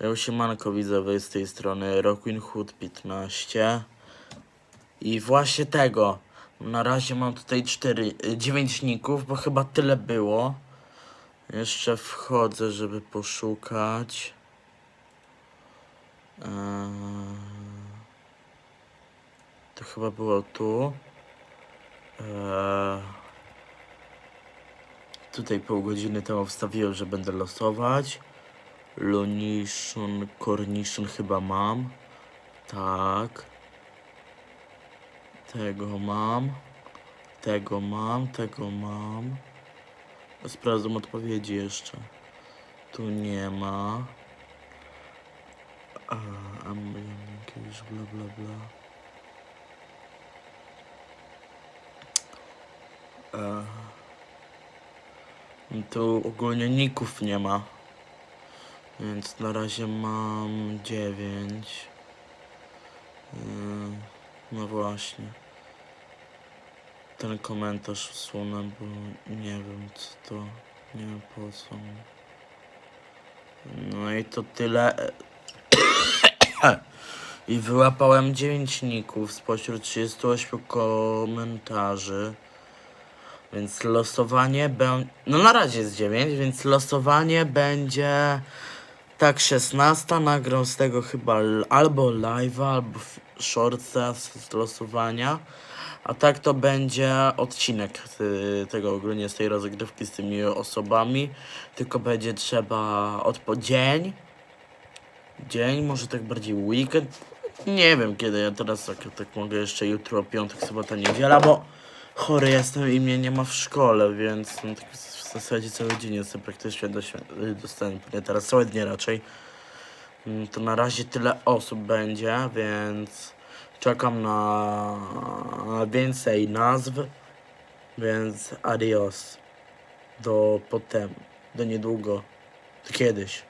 Ja siemanko widzowie z tej strony Rockwin Hood 15 i właśnie tego. Na razie mam tutaj 4, 9 ników, bo chyba tyle było. Jeszcze wchodzę, żeby poszukać. Eee, to chyba było tu. Eee, tutaj pół godziny temu wstawiłem, że będę losować Lunishun, Cornishun chyba mam. Tak. Tego mam. Tego mam, tego mam. Sprawdzam odpowiedzi jeszcze. Tu nie ma. A, jakiegoś bla bla bla. Tu ogólnie ników nie ma. Więc na razie mam 9. No właśnie. Ten komentarz usunę, bo nie wiem co to. Nie wiem po co. No i to tyle. I wyłapałem 9 ników spośród 38 komentarzy. Więc losowanie będzie. No na razie jest 9, więc losowanie będzie. Tak, 16. Nagram z tego chyba albo live'a, albo shortsa z z losowania. A tak to będzie odcinek y, tego ogólnie z tej rozgrywki z tymi osobami. Tylko będzie trzeba odpo dzień. Dzień, może tak bardziej weekend. Nie wiem kiedy, ja teraz tak, tak mogę jeszcze jutro, piątek, sobota, niedziela, bo chory jestem i mnie nie ma w szkole, więc no, tak w zasadzie cały dzień jestem praktycznie świ- dostępny, teraz całe dnie raczej. Mm, To na razie tyle osób będzie, więc czekam na więcej nazw, więc adios. Do potem, do niedługo, do kiedyś.